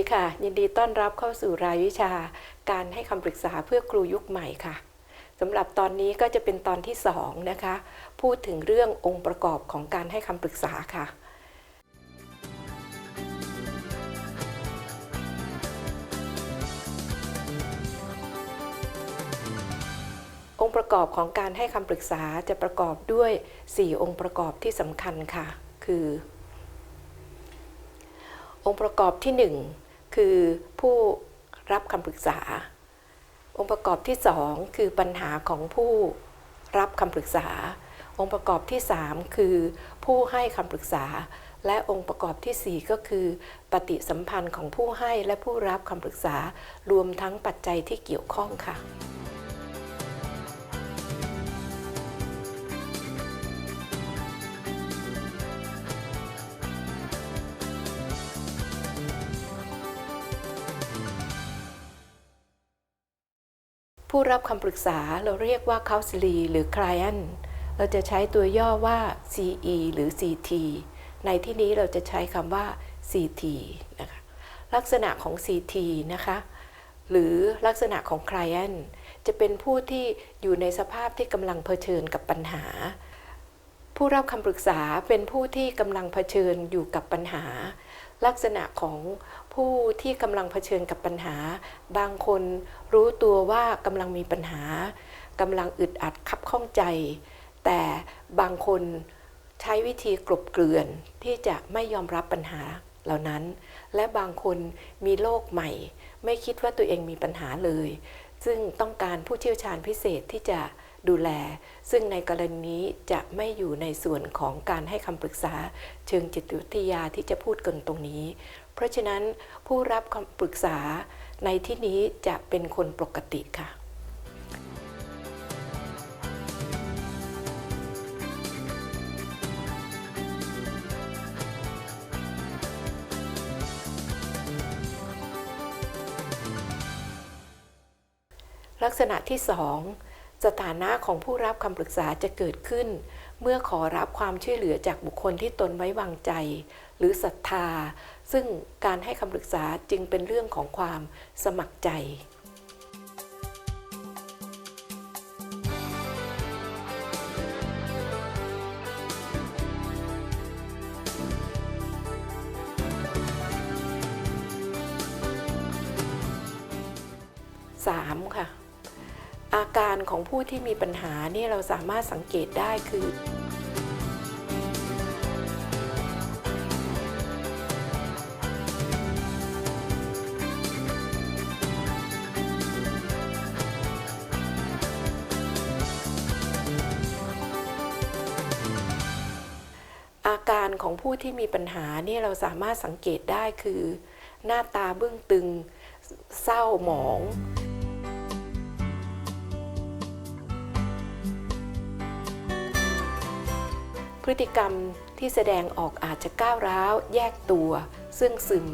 ดีค่ะ ยินดีต้อนรับเข้าสู่รายวิชา การให้คำปรึกษาเพื่อครูยุคใหม่ค่ะสำหรับตอนนี้ก็จะเป็นตอนที่2นะคะ พูดถึงเรื่ององค์ประกอบของการให้คำปรึกษาค่ะ องค์ประกอบของการให้คำปรึกษาจะประกอบด้วย 4 องค์ประกอบที่สำคัญค่ะ คือองค์ประกอบที่1 คือผู้รับคำปรึกษา องค์ประกอบที่ 2 คือปัญหาของผู้รับคำปรึกษา องค์ประกอบที่ 3 คือผู้ให้คำปรึกษา และองค์ประกอบทีสี่4 ก็คือ ปฏิสัมพันธ์ของผู้ให้และผู้รับคำปรึกษารวมทั้งปัจจัยที่เกี่ยวข้องค่ะ ผู้รับคำปรึกษาเราเรียกว่า counselee หรือ client เราจะใช้ตัวย่อว่า CE หรือ CT ในที่นี้เราจะใช้คำว่า CT นะคะลักษณะของ CT นะคะหรือลักษณะของ client จะเป็นผู้ที่อยู่ในสภาพที่กำลังเผชิญกับปัญหา ผู้รับคำปรึกษาเป็นผู้ที่กำลังเผชิญอยู่กับปัญหา ลักษณะของผู้ที่กำลังเผชิญกับปัญหา บางคนรู้ตัวว่ากำลังมีปัญหากำลังอึดอัดคับข้องใจ แต่บางคนใช้วิธีกลบเกลื่อนที่จะไม่ยอมรับปัญหาเหล่านั้น และบางคนมีโรคใหม่ ไม่คิดว่าตัวเองมีปัญหาเลย ซึ่งต้องการผู้เชี่ยวชาญพิเศษที่จะ ดูแล ซึ่งในกรณีนี้จะไม่อยู่ในส่วนของการให้คำปรึกษา เชิงจิตวิทยาที่จะพูดกันตรงนี้ เพราะฉะนั้นผู้รับคำปรึกษาในที่นี้จะเป็นคนปกติค่ะลักษณะที่2 สถานะของผู้รับคำปรึกษาจะเกิดขึ้น เมื่อขอรับความช่วยเหลือจากบุคคลที่ตนไว้วางใจ หรือศรัทธา ซึ่งการให้คำปรึกษาจึงเป็นเรื่องของความสมัครใจ ที่มีปัญหาเนี่ยเราสามารถสังเกตได้คือ อาการของผู้ที่มีปัญหาเนี่ยเราสามารถสังเกตได้คือ หน้าตาเบื้องตึง เศร้าหมอง พฤติกรรมที่แสดงออกอาจจะก้าวร้าว แยกตัวซึ่งซึม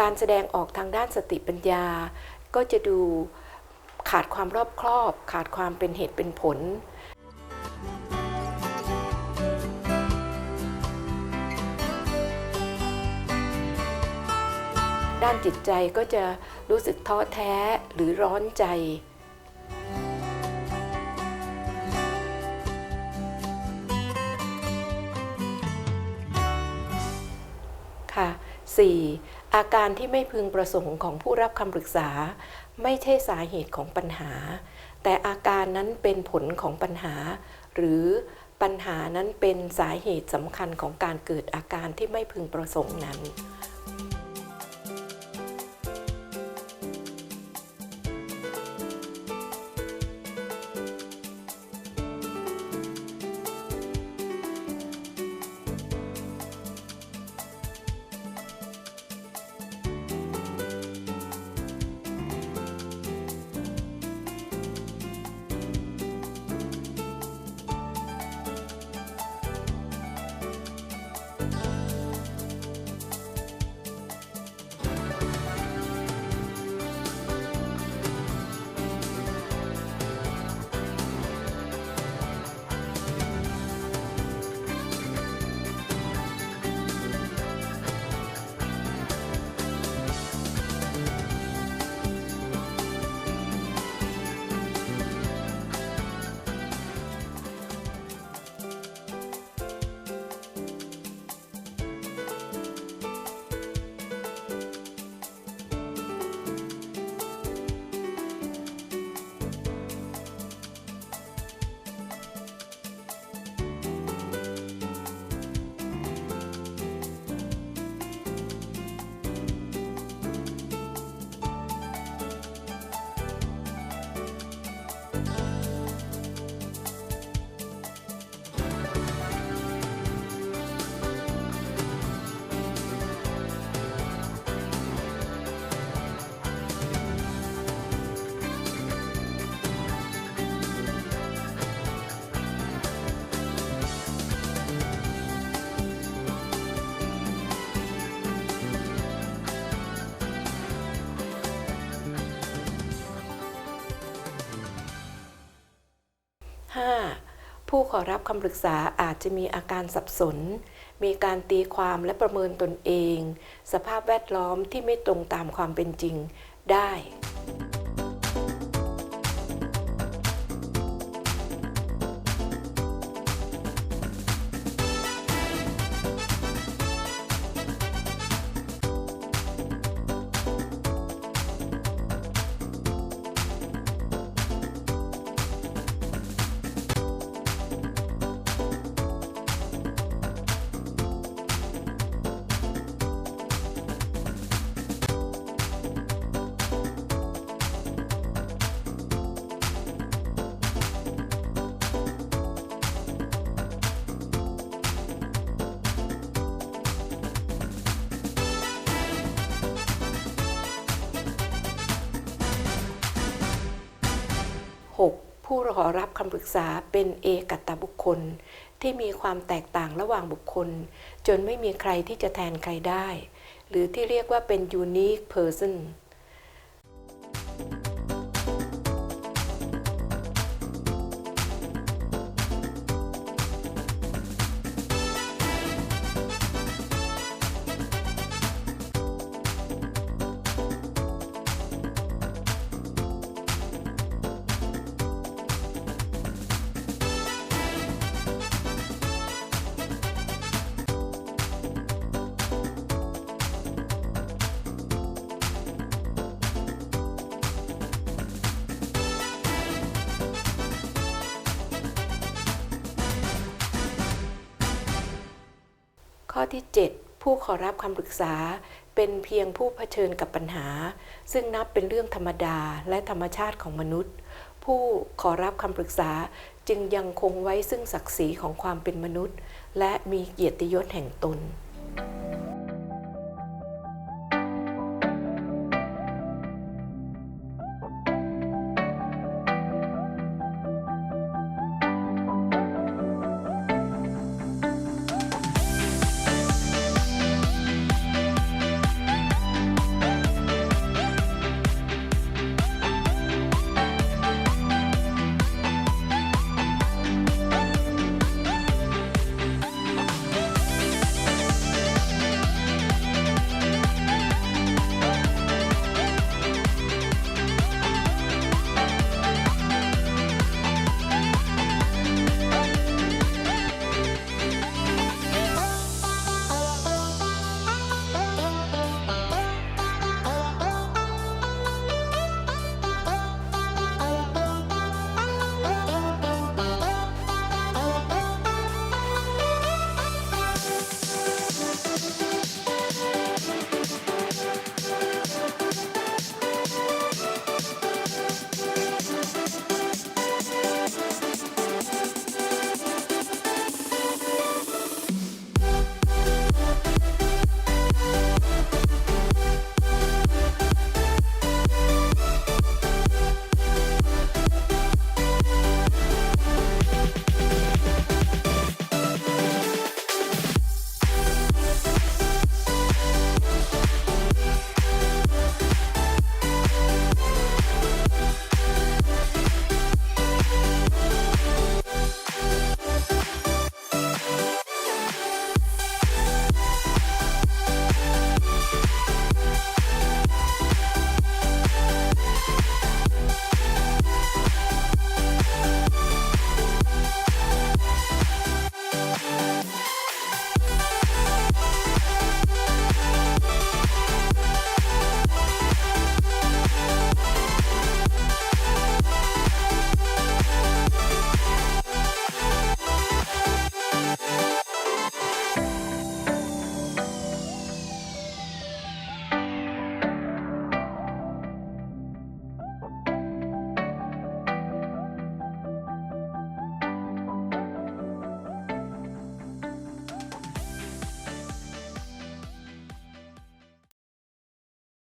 การแสดงออกทางด้านสติปัญญาก็จะดู ขาดความรอบครอบ ขาดความเป็นเหตุเป็นผล ด้านจิตใจก็จะรู้สึกท้อแท้หรือร้อนใจค่ะ 4. อาการที่ไม่พึงประสงค์ของผู้รับคำปรึกษา ไม่ใช่สาเหตุของปัญหา แต่อาการนั้นเป็นผลของปัญหา หรือปัญหานั้นเป็นสาเหตุสำคัญของการเกิดอาการที่ไม่พึงประสงค์นั้น 5. ผู้ขอรับคำปรึกษาอาจจะมีอาการสับสน มีการตีความและประเมินตนเอง สภาพแวดล้อมที่ไม่ตรงตามความเป็นจริงได้ ผู้ขอรับคำปรึกษาเป็นเอกัตตบุคคล ที่มีความแตกต่างระหว่างบุคคล จนไม่มีใครที่จะแทนใครได้ หรือที่เรียกว่าเป็น unique person ข้อที่ 7 ผู้ขอรับคำปรึกษาเป็นเพียงผู้เผชิญกับปัญหา ซึ่งนับเป็นเรื่องธรรมดาและธรรมชาติของมนุษย์ ผู้ขอรับคำปรึกษาจึงยังคงไว้ซึ่งศักดิ์ศรีของความเป็นมนุษย์ และมีเกียรติยศแห่งตน